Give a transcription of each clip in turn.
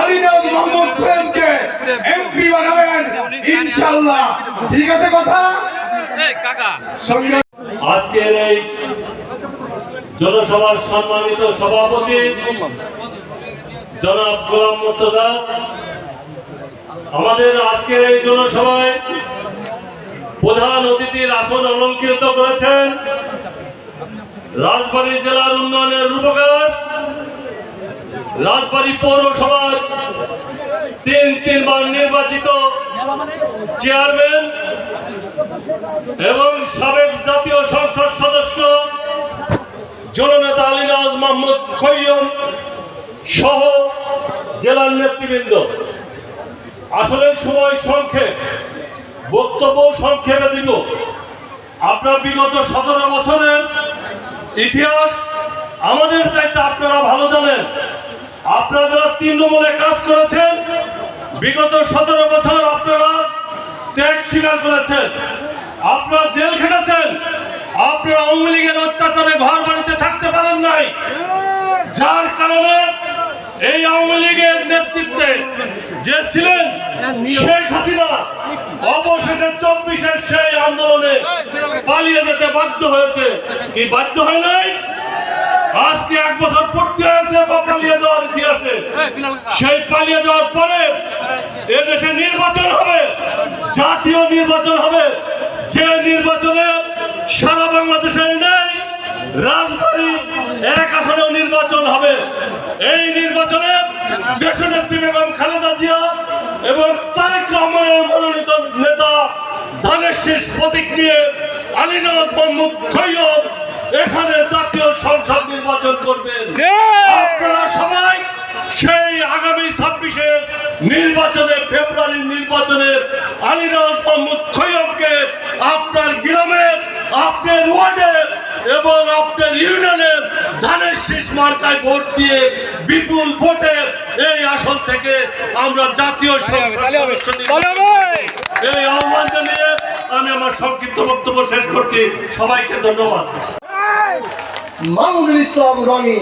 আলিনাজ মোহাম্মদ খানকে এমপি বানাবেন ইনশাআল্লাহ। ঠিক আছে কথা? আজকের এই জনসভার সম্মানিত সভাপতি জনাব গোলাম মুর্তজা, আমাদের আজকের এই জনসভায় প্রধান অতিথির আসন অলঙ্কৃত করেছেন রাজবাড়ী জেলার উন্নয়নের রূপকার, রাজবাড়ী পৌরসভার তিন তিনবার নির্বাচিত চেয়ারম্যান এবং সাবেক জাতীয় সংসদ জননেতা আলীনাজ মোহাম্মদ খৈয়ম সহ জেলার নেতৃবৃন্দ। আসলে সময় সংক্ষেপ, বক্তব্য সংক্ষেপে দিব। আপনার বিগত সতেরো বছরের ইতিহাস আমাদের চাইতে আপনারা ভালো জানেন। আপনারা যারা তৃণমূলে কাজ করেছেন, বিগত সতেরো বছর আপনারা ত্যাগ স্বীকার করেছেন। আপনারা জেল খেটেছেন আপনারা আওয়ামী লীগের অত্যাচারে ঘর বাড়িতে থাকতে পারেন নাই। যার কারণে এই আওয়ামী লীগের নেতৃত্বে যে ছিলেন শেখ হাসিনা, অবশেষে চব্বিশের সেই আন্দোলনে পালিয়ে যেতে বাধ্য হয়েছে। কি বাধ্য হয় নাই? আজকে এক বছর পড়তে হয়েছে বা পালিয়ে যাওয়ার ইতিহাসে। সেই পালিয়ে যাওয়ার পরে এদেশে নির্বাচন হবে, জাতীয় নির্বাচন হবে। যে নির্বাচনে সারা বাংলাদেশের নেই রাজবাড়ী এক আসনেও নির্বাচন হবে। এই নির্বাচনে দেশনেত্রী বেগম খালেদা জিয়া এবং তারেক রহমানের মনোনীত নেতা ধানের শেষ প্রতীক নিয়ে আলীনওয়াজ মোহাম্মদ খৈয়ব এখানে জাতীয় সংসদ নির্বাচন করবেন আপনারা সবাই সেই আগামী ছাব্বিশে নির্বাচনে ফেব্রুয়ারির নির্বাচনে আলীরাজ মোহাম্মদ আপনার ওয়ার্ডের এবং আপনার ইউনিয়নের ধানের শীষ মার্কায় ভোট দিয়ে বিপুল ভোটে এই আসন থেকে আমরা জাতীয় এই আহ্বান জানিয়ে আমি আমার সংক্ষিপ্ত বক্তব্য শেষ করছি। সবাইকে ধন্যবাদ। মামুনুল ইসলাম রনি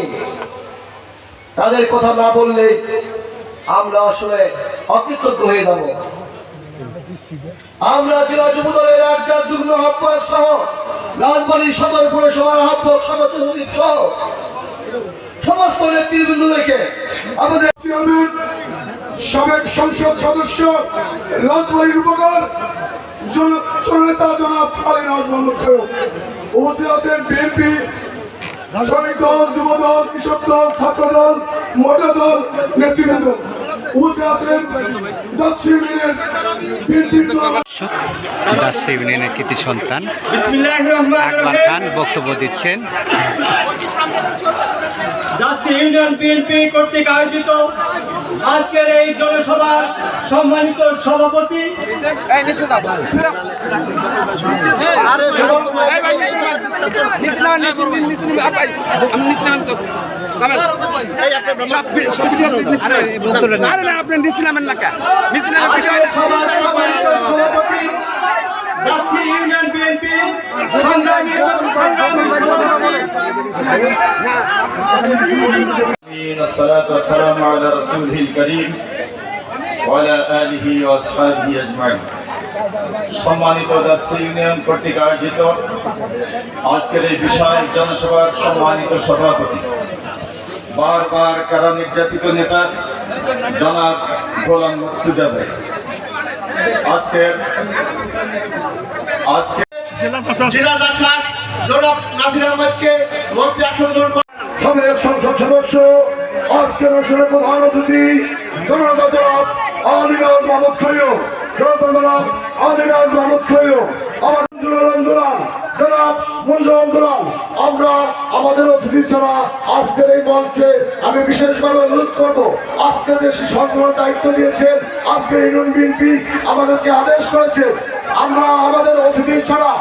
তাদের কথা না বললে আমরা আসলে অকৃতজ্ঞ হয়ে যাব। আমরা জেলা যুব দলের একজন যুগ্ম আহ্বায়ক সহ রাজবাড়ী সদর পৌরসভার সহ সমস্ত নেতৃবৃন্দদেরকে আমাদের চেয়ারম্যান, সাবেক সংসদ সদস্য, রাজবাড়ির উপকার, জন- জননেতা জনাব আলীনাজ মোহাম্মদ খৈয়ব উপস্থিত আছেন বিএনপি শ্রমিক দল, যুব দল, কৃষক দল, ছাত্র দল, মহিলা দল, নেতৃবৃন্দ। উপস্থিত আছেন দক্ষিণ বিএনপির জনগণ দাস ইউনিয়নের কৃতি সন্তান আকবর খান বক্তব্য দিচ্ছেন। ইউনিয়ন বিএনপি কর্তৃক আয়োজিত আজকের এই জনসভার সম্মানিত সভাপতি। আরে না আপনি নিচে নামেন না কে নিচে নামেন সভাপতি যাচ্ছি ইউনিয়ন বিএনপি সংগ্রামী সংগ্রামী সভাপতি সম্মানিত ইউনিয়ন কর্তৃক আয়োজিত আজকের এই বিশাল জনসভার সম্মানিত সভাপতি। বারবার কারা নির্যাতিত নেতা? জনাব গোলাম মুর্তুজা ভাই আজকের আজকে জেলা দাসলাস জনাব নাসির আহমদকে মন্ত্রী আসন সাবেক সংসদ সদস্য আজকের আসনের প্রধান অতিথি জনতা জনাব আলিনাজ মোহাম্মদ খৈয়ব জনতা জনাব আলিনাজ মোহাম্মদ খৈয়ব আমার আন্দোলন জনাব আন্দোলন আমরা আমাদের অতিথি ছাড়া আজকের এই মঞ্চে আমি বিশেষভাবে অনুরোধ করব আজকে যে সংগ্রহ দায়িত্ব দিয়েছেন আজকে ইউনিয়ন বিএনপি আমাদেরকে আদেশ করেছে আমরা আমাদের অতিথি ছাড়া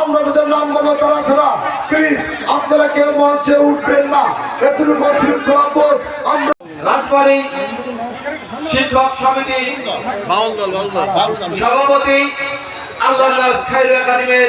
আমরা যাদের নাম বলব তারা ছাড়া প্লিজ আপনারা কেউ মঞ্চে উঠবেন না। এতটুকু আমরা রাজবাড়ী শিক্ষক সমিতি সভাপতি আল্লাহ খাইরু একাডেমির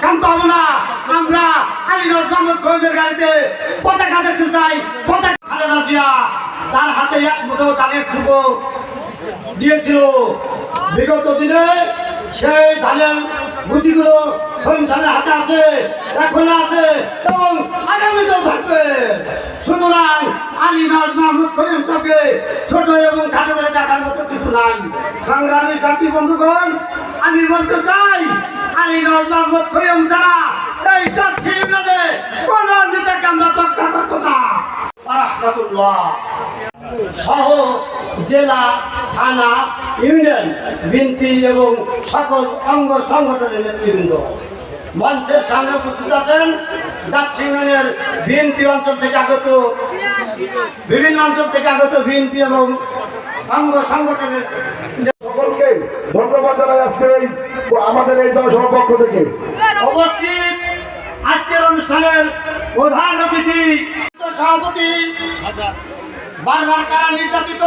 ক্ষান্ত হব না। আমরা আলীগঞ্জ মাহমুদ কয়মের গাড়িতে পতাকা দেখতে চাই, পতাকা। খালেদা জিয়া তার হাতে এক মুঠো ধানের ছুকো দিয়েছিল। বিগত দিনে সেই ধানের গুছিগুলো সংসারের হাতে আছে, এখনও আছে এবং আগামীতেও থাকবে। সুতরাং আলী নাজ মাহমুদ করিম সবকে ছোট এবং খাটো করে দেখার মতো কিছু নাই। সংগ্রামী সাথী বন্ধুগণ, আমি বলতে চাই মাহমুদ ছাড়া এই যাচ্ছি কোন নেতাকে আমরা না। সহ জেলা, থানা, ইউনিয়ন, বিএনপি এবং সকল অঙ্গ সংগঠনের নেতৃবৃন্দ। মঞ্চের সামনে উপস্থিত আছেন দাচ্ছি ইউনিয়নের বিএনপি অঞ্চল থেকে আগত, বিভিন্ন অঞ্চল থেকে আগত বিএনপি এবং অঙ্গ সংগঠনের সকলকে ধন্যবাদ জানাই আজকের এই আমাদের এই জনসভার পক্ষ থেকে। উপস্থিত আজকের অনুষ্ঠানের প্রধান অতিথি সভাপতি বারবার কারা নির্যাতিত?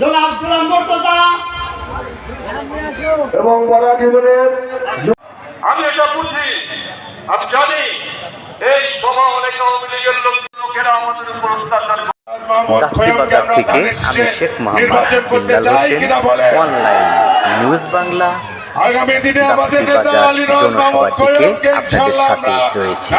জনাব গোলাম মর্তজা। এবং বরাট ইউনিয়নের আমি এটা বুঝি আমি জানি এই সভা অনেক আওয়ামী লীগের লোক- লোকেরা আমাদের উপর অত্যাচার কাশিবাজার থেকে আমি শেখ মোহাম্মদ বিল্লাল হোসেন অনলাইন নিউজ বাংলা আগামী দিনে আমাদের নেতা আলী কয়মকে আপনাদের সাথে রয়েছি।